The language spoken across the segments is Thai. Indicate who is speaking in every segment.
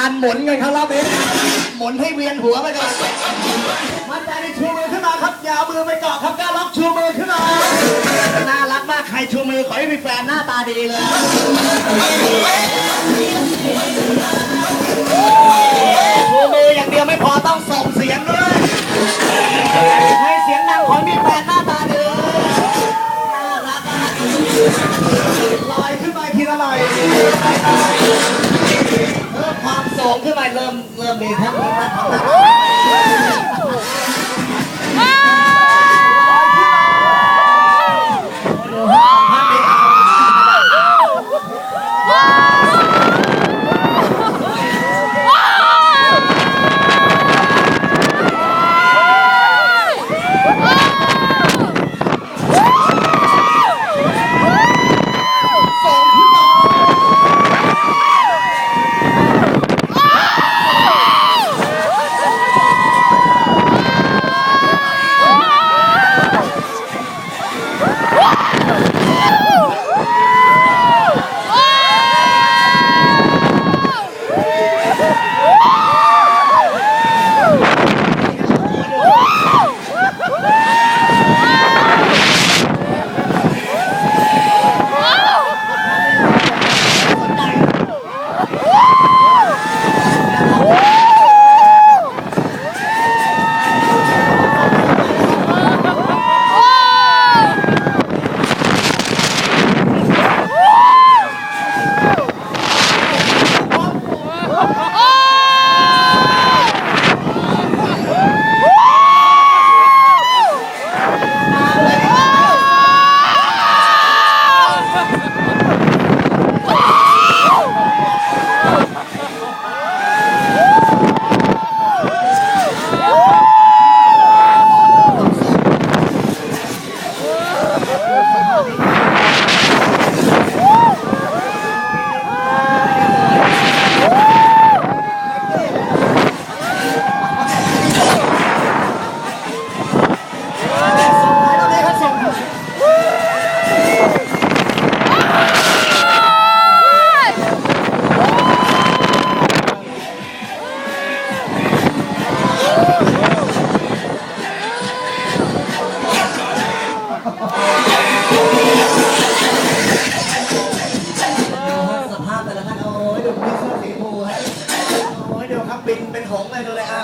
Speaker 1: การหมุนกันครับรอบนี้หมุนให้เวียนหัวไปก่อนมั่นใจในชูมือขึ้นมาครับอยาวมือไปเกาะครับกล้าล็อกชูมือขึ้นมาน่ารักมากใครชูมือขอให้มีแฟนหน้าตาดีเลย สูงขึ้นมาเริ่มเริ่มมีทั้ง สภาพแต่ละท่านโอ้ยดูมีเสื้อสีชมพูฮะโอ้ยเดี๋ยวครับบินเป็นหงส์เลยดูเลยอะ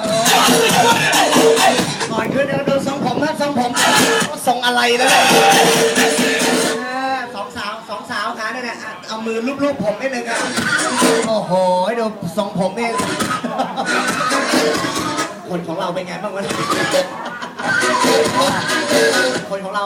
Speaker 1: ก่อนขึ้นเดี๋ยวดูทรงผมนะทรงผมทรงอะไรนะเนี่ยสองสาวสองสาวขาเนี่ยนะเอามือลูบๆผมนิดนึงอะโอ้โหดูทรงผมนี่คนของเราเป็นไงบ้างวะคนของเรา